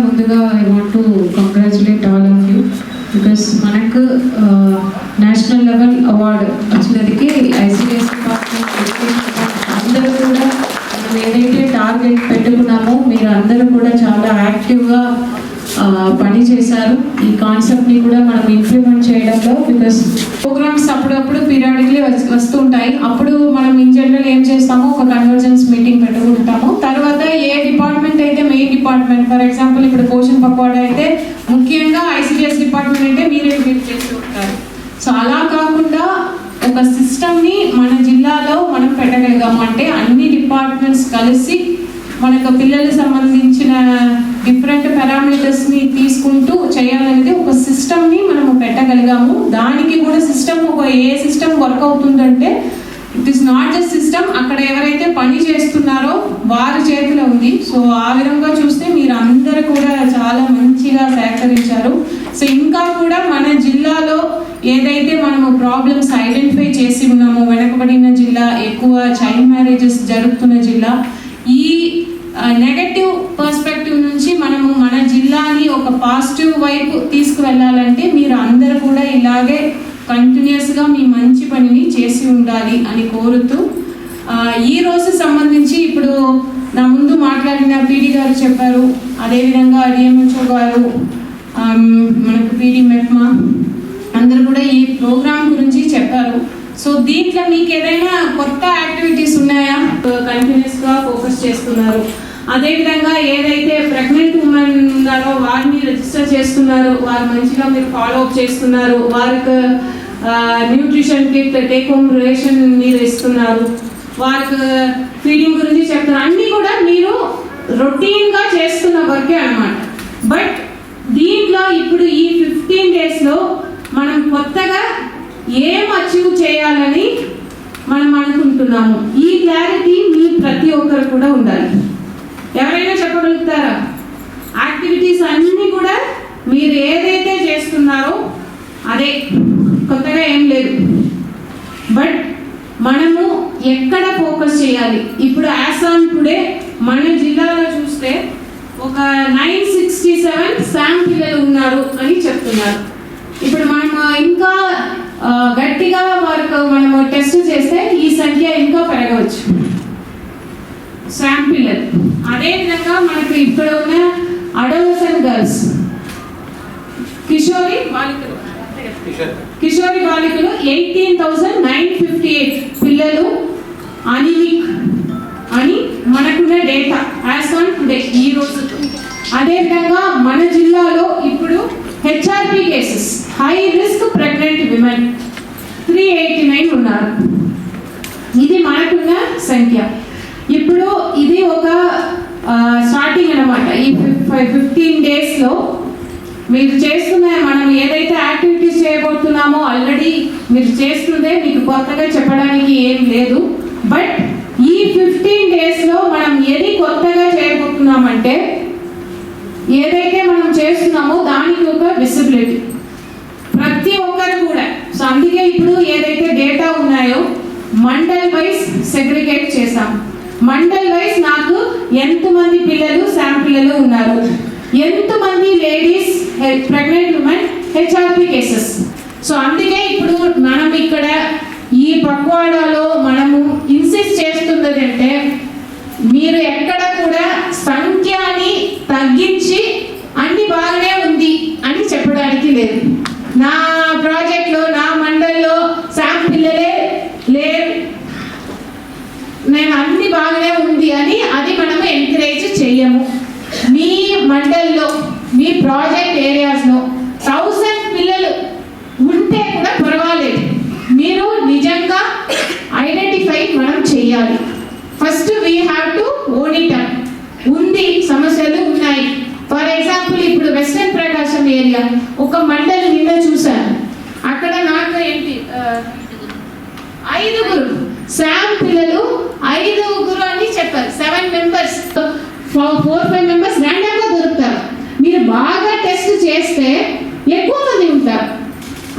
ముందుగా I want to congratulate all of you because మనకు national level award వచ్చినదికి ICDS అందరూ కూడా మనం ఏదైతే టార్గెట్ పెట్టుకున్నామో మీరు అందరూ కూడా చాలా యాక్టివ్గా పని చేశారు. ఈ కాన్సెప్ట్ని కూడా మనం ఇంప్లిమెంట్ చేయడంలో బికాస్ ప్రోగ్రామ్స్ అప్పుడప్పుడు పీరియాడిక్లీ వస్తూ ఉంటాయి అప్పుడు మనం ఇన్ జనరల్ ఏం చేస్తామో ఒక కన్వర్జెన్స్ మీటింగ్ పెట్టుకుంటాము. తర్వాత ఏ డిపార్ట్మెంట్ అయితే మెయిన్ డిపార్ట్మెంట్ ఫర్ ఎగ్జాంపుల్ ఇప్పుడు పోషన్ పక్వాడా అయితే ముఖ్యంగా ఐసిడిఎస్ డిపార్ట్మెంట్ అయితే మీరే మీట్ చేస్తూ ఉంటారు. సో అలా కాకుండా ఒక సిస్టమ్ని మన జిల్లాలో మనం పెట్టగలిగాము. అంటే అన్ని డిపార్ట్మెంట్స్ కలిసి మనకు పిల్లలకు సంబంధించిన డిఫరెంట్ పారామీటర్స్ని తీసుకుంటూ చేయాలనేది ఒక సిస్టమ్ని మనము పెట్టగలిగాము. దానికి కూడా సిస్టమ్ ఒక ఏ సిస్టమ్ వర్క్ అవుతుందంటే it is not just system అక్కడ ఎవరైతే పని చేస్తున్నారో వారి చేతిలో ఉంది. సో ఆ విధంగా చూస్తే మీరు అందరూ కూడా చాలా మంచిగా సహకరించారు. సో ఇంకా కూడా మన జిల్లాలో ఏదైతే మనము ప్రాబ్లమ్స్ ఐడెంటిఫై చేసి ఉన్నామో వెనకబడిన జిల్లా ఎక్కువ చైల్డ్ మ్యారేజెస్ జరుగుతున్న జిల్లా ఈ నెగటివ్ పర్స్పెక్టివ్ నుంచి మనము మన జిల్లాని ఒక పాజిటివ్ వైపు తీసుకువెళ్ళాలంటే మీరు అందరూ కూడా ఇలాగే కంటిన్యూస్గా మీ మంచి పనిని చేసి ఉండాలి అని కోరుతూ ఈ రోజు సంబంధించి ఇప్పుడు నా ముందు మాట్లాడిన పీడి గారు చెప్పారు అదేవిధంగా డిఎంహెచ్ఓ గారు మనకు పీడి మెట్మా అందరూ కూడా ఈ ప్రోగ్రామ్ సో దీంట్లో మీకు ఏదైనా కొత్త యాక్టివిటీస్ ఉన్నాయా? కంటిన్యూస్గా ఫోకస్ చేస్తున్నారు. అదేవిధంగా ఏదైతే ప్రెగ్నెంట్ ఉమెన్ ఉన్నారో వారిని రిజిస్టర్ చేస్తున్నారు వారు మంచిగా మీరు ఫాలో అప్ చేస్తున్నారు వారికి nutrition kit take home ration మీరు ఇస్తున్నారు వారికి ఫీడింగ్ గురించి చెప్తున్నారు. అన్నీ కూడా మీరు రొటీన్గా చేస్తున్న వర్కే అనమాట బట్ దీంట్లో ఇప్పుడు ఈ ఫిఫ్టీన్ డేస్లో మనం కొత్తగా ఏం అచీవ్ చేయాలని మనం అనుకుంటున్నాము. ఈ క్లారిటీ మీ ప్రతి ఒక్కరు కూడా ఉండాలి. ఎవరైనా చెప్పగలుగుతారా? యాక్టివిటీస్ అన్నీ కూడా మీరు ఏదైతే చేస్తున్నారో అదే. కొత్తగా ఏం లేదు. బట్ మనము ఎక్కడ ఫోకస్ చేయాలి? ఇప్పుడు ఆసాన్ ఆన్ టుడే మన జిల్లాలో చూస్తే ఒక నైన్ సిక్స్టీ సెవెన్ శామ్ పిల్లలు ఉన్నారు అని చెప్తున్నారు. ఇప్పుడు మనం ఇంకా గట్టిగా వారికి మనము టెస్ట్ చేస్తే ఈ సంఖ్య ఇంకా పెరగవచ్చు. శామ్ అదే అదేవిధంగా మనకు ఇక్కడ ఉన్న అడోలసన్ గర్ల్స్ కిషోరి బాలికలు. కిషోరి బాలికలు eighteen thousand nine fifty eight పిల్లలు అనిమిక్ అని మనకున్న డేటా యాజ్ ఆన్ టుడే ఈ రోజు అదేవిధంగా మన జిల్లాలో ఇప్పుడు HRP cases high risk pregnant women three eighty nine ఉన్నారు. ఇది మనకున్న సంఖ్య. ఇప్పుడు ఇది ఒక స్టార్టింగ్ అనమాట ఈ ఫిఫ్టీన్ డేస్లో మీరు చేస్తున్న మనం ఏదైతే యాక్టివిటీస్ చేయబోతున్నామో ఆల్రెడీ మీరు చేస్తుందే మీకు కొత్తగా చెప్పడానికి ఏం లేదు. బట్ ఈ ఫిఫ్టీన్ డేస్లో మనం ఏది కొత్తగా చేయబోతున్నామంటే ఏదైతే మనం చేస్తున్నామో దానికి ఒక విసిబిలిటీ ప్రతి ఒక్కరు కూడా. సో అందుకే ఇప్పుడు ఏదైతే డేటా ఉన్నాయో మండల్ వైజ్ సెగ్రిగేట్ చేసాం మండల్ వైజ్ నాకు ఎంతమంది పిల్లలు శామ్ పిల్లలు ఉన్నారు? ఎంతమంది ladies pregnant women HRP cases so అందుకే ఇప్పుడు మనం ఇక్కడ ఈ పక్వాడాలో మనము ఇన్సిస్ట్ చేస్తున్నది అంటే మీరు ఎక్కడ కూడా సంఖ్యని తగ్గించి అన్ని బాగానే ఉంది అని చెప్పడానికి లేదు. నా ప్రాజెక్ట్లో నా మండల్లో శామ్ పిల్లలే లేరు. నేను అన్ని బాగానే ఉంది అని అది మనము ఎంకరేజ్ చెయ్యము మీ మండల్లో మీ ప్రాజెక్ట్ ఏరియాస్ థౌసండ్ పిల్లలు ఉంటే కూడా పర్వాలేదు మీరు నిజంగా ఐడెంటిఫై మనం చెయ్యాలి first we have to own it up ఉంది సమస్యలు ఉన్నాయి ఫర్ ఎగ్జాంపుల్ ఇప్పుడు వెస్టర్న్ ప్రకాశం ఏరియా ఒక మండలి నిన్న చూశాను అక్కడ నాకు ఏంటి ఆ, ఐదుగురు. శామ్ పిల్లలు ఐదుగురు అని చెప్పారు. Seven members four five members ర్యాండమ్గా దొరుకుతారు. మీరు బాగా టెస్ట్ చేస్తే ఎక్కువ మంది ఉంటారు.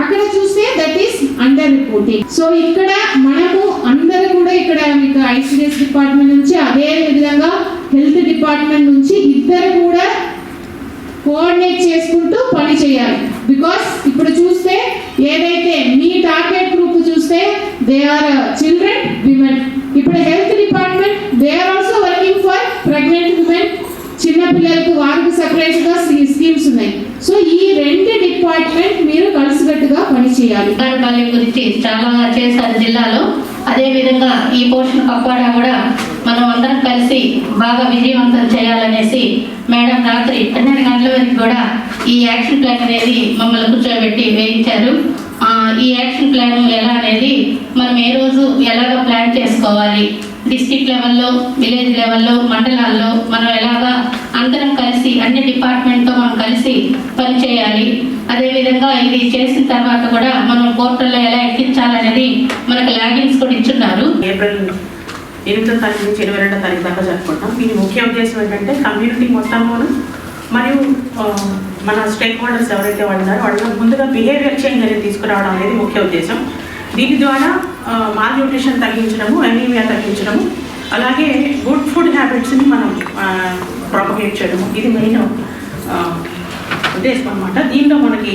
అక్కడ చూస్తే that is under reporting so ఇక్కడ మనము అందరూ కూడా ఇక్కడ మీకు ఐసిడిఎస్ డిపార్ట్మెంట్ నుంచి అదే విధంగా హెల్త్ డిపార్ట్మెంట్ నుంచి ఇద్దరు కూడా కోఆర్డినేట్ చేసుకుంటూ పని చేయాలి. బికాస్ ఇప్పుడు చూస్తే ఏదైతే మీ టార్గెట్ గ్రూప్ చూస్తే దే ఆర్ చిల్డ్రన్ విమెన్ ఇప్పుడు health department they are also working for pregnant women చిన్న పిల్లలకు వారికి సెపరేట్గా స్కీమ్స్ ఉన్నాయి. సో ఈ రెండు డిపార్ట్మెంట్ మీరు కలిసికట్టుగా పని చేయాలి. గురించి చాలా చేశారు జిల్లాలో. అదే విధంగా ఈ పోషణ పక్వాడా కూడా మనం అందరం కలిసి బాగా విజయవంతం చేయాలనేసి మేడం రాత్రి పన్నెండు గంటల వరకు కూడా ఈ యాక్షన్ ప్లాన్ అనేది మమ్మల్ని కూర్చోబెట్టి వేయించారు. ఈ యాక్షన్ ప్లాన్ ఎలా అనేది మనం ఏ రోజు ఎలాగ ప్లాన్ చేసుకోవాలి? డిస్ట్రిక్ట్ లెవెల్లో విలేజ్ లెవెల్లో మండలాల్లో మనం ఎలాగా అందరం కలిసి అన్ని డిపార్ట్మెంట్తో మనం కలిసి పనిచేయాలి అదేవిధంగా ఇది చేసిన తర్వాత కూడా మనం పోర్టల్లో ఎలా ఎక్కించాలనేది మనకు లాగిన్స్ కూడా ఇచ్చున్నారు. ఏప్రిల్ ఎనిమిదో తారీఖు నుంచి ఇరవై రెండో తారీఖు దాకా జరుపుకుంటాం. దీని ముఖ్య ఉద్దేశం ఏంటంటే కమ్యూనిటీ మొత్తంలోను మరియు మన స్టేక్ హోల్డర్స్ ఎవరైతే వాళ్ళు ఉన్నారో ముందుగా బిహేవియర్ చేంజ్ అనేది తీసుకురావడం అనేది ముఖ్య ఉద్దేశం. దీని ద్వారా మాల్ న్యూట్రిషన్ తగ్గించడము ఎనీమియా తగ్గించడము అలాగే గుడ్ ఫుడ్ హ్యాబిట్స్ని మనం ప్రాపగేట్ చేయడము. ఇది మెయిన్ ఉద్దేశం అనమాట దీనిలో మనకి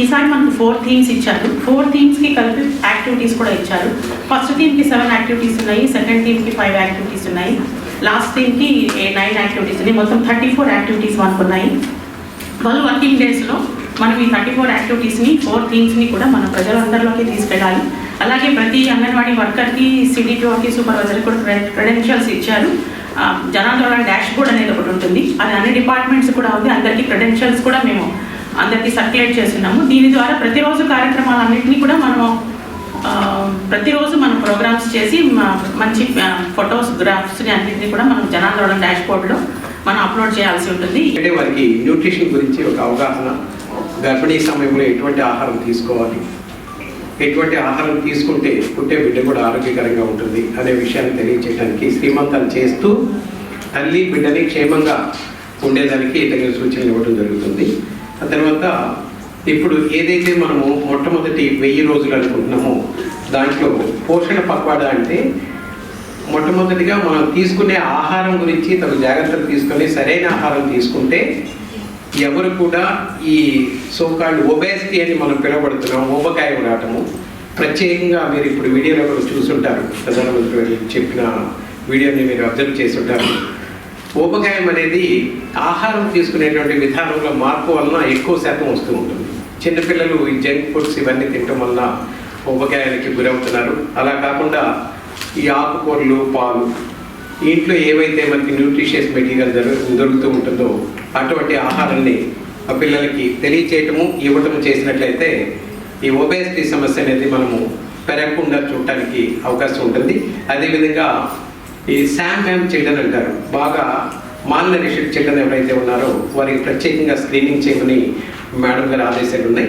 ఈసారి మనకి ఫోర్ థీమ్స్ ఇచ్చారు. ఫోర్ థీమ్స్కి కలిపి యాక్టివిటీస్ కూడా ఇచ్చారు. ఫస్ట్ థీమ్కి సెవెన్ యాక్టివిటీస్ ఉన్నాయి సెకండ్ థీమ్కి ఫైవ్ యాక్టివిటీస్ ఉన్నాయి. లాస్ట్ థీమ్కి నైన్ యాక్టివిటీస్ ఉన్నాయి. మొత్తం థర్టీ ఫోర్ యాక్టివిటీస్ మనకు ఉన్నాయి ట్వెల్వ్ వర్కింగ్ డేస్లో మనం ఈ థర్టీ ఫోర్ యాక్టివిటీస్ని ఫోర్ థీమ్స్ని కూడా మన ప్రజలందరిలోకి తీసుకెళ్ళాలి. అలాగే ప్రతి అంగన్వాడీ వర్కర్కి సిడిపిఓకి సూపర్వైజర్కి కూడా క్రెడెన్షియల్స్ ఇచ్చారు. ఆ, జనాందోళన డాష్ బోర్డ్ అనేది ఒకటి ఉంటుంది. అది అన్ని డిపార్ట్మెంట్స్ కూడా ఉంది. అందరికీ క్రెడెన్షియల్స్ కూడా మేము అందరికీ సర్క్యులేట్ చేస్తున్నాము. దీని ద్వారా ప్రతిరోజు కార్యక్రమాలన్నింటినీ కూడా మనము ప్రతిరోజు మనం ప్రోగ్రామ్స్ చేసి మంచి ఫొటోస్ గ్రాఫ్స్ని అన్నింటినీ కూడా మనం జనాందోళన డాష్ బోర్డ్లో మనం అప్లోడ్ చేయాల్సి ఉంటుంది. అంటే వారికి న్యూట్రిషన్ గురించి ఒక అవగాహన గర్భిణీ సమయంలో ఎటువంటి ఆహారం తీసుకోవాలి ఎటువంటి ఆహారం తీసుకుంటే పుట్టే బిడ్డ కూడా ఆరోగ్యకరంగా ఉంటుంది అనే విషయాన్ని తెలియచేయడానికి శ్రీమంతాలు చేస్తూ తల్లి బిడ్డని క్షేమంగా ఉండేదానికి తగిన సూచనలు ఇవ్వడం జరుగుతుంది. ఆ తర్వాత ఇప్పుడు ఏదైతే మనము మొట్టమొదటి వెయ్యి రోజులు అనుకుంటున్నామో దాంట్లో పోషణ పక్వాడ అంటే మొట్టమొదటిగా మనం తీసుకునే ఆహారం గురించి తగు జాగ్రత్తలు తీసుకొని సరైన ఆహారం తీసుకుంటే ఎవరు కూడా ఈ సోకాళ్ళు ఒబేసిటీ అని మనం పిలువబడుతున్నాం ఊబకాయం ఉండటము ప్రత్యేకంగా మీరు ఇప్పుడు వీడియోలో కూడా చూసుంటారు ప్రధానమంత్రి చెప్పిన వీడియోని మీరు అబ్జర్వ్ చేసి ఉంటారు ఊబకాయం అనేది ఆహారం తీసుకునేటువంటి విధానంలో మార్పు వలన ఎక్కువ శాతం వస్తూ ఉంటుంది. చిన్నపిల్లలు ఈ జంక్ ఫుడ్స్ ఇవన్నీ తినటం వలన ఊబకాయానికి గురవుతున్నారు. అలా కాకుండా ఈ ఆకుకూరలు పాలు ఇంట్లో ఏవైతే మనకి న్యూట్రిషియస్ మెటీరియల్ జరుగు దొరుకుతూ ఉంటుందో అటువంటి ఆహారాన్ని ఆ పిల్లలకి తెలియచేయటము ఇవ్వటము చేసినట్లయితే ఈ ఒబేసిటీ సమస్య అనేది మనము పెరగకుండా చూడటానికి అవకాశం ఉంటుంది. అదేవిధంగా ఈ శామ్ మ్యామ్ చిల్డ్రన్ అంటారు. బాగా మాల్ చిల్డ్రన్ ఎవరైతే ఉన్నారో వారికి ప్రత్యేకంగా స్క్రీనింగ్ చేయమని మేడం గారు ఆదేశాలు ఉన్నాయి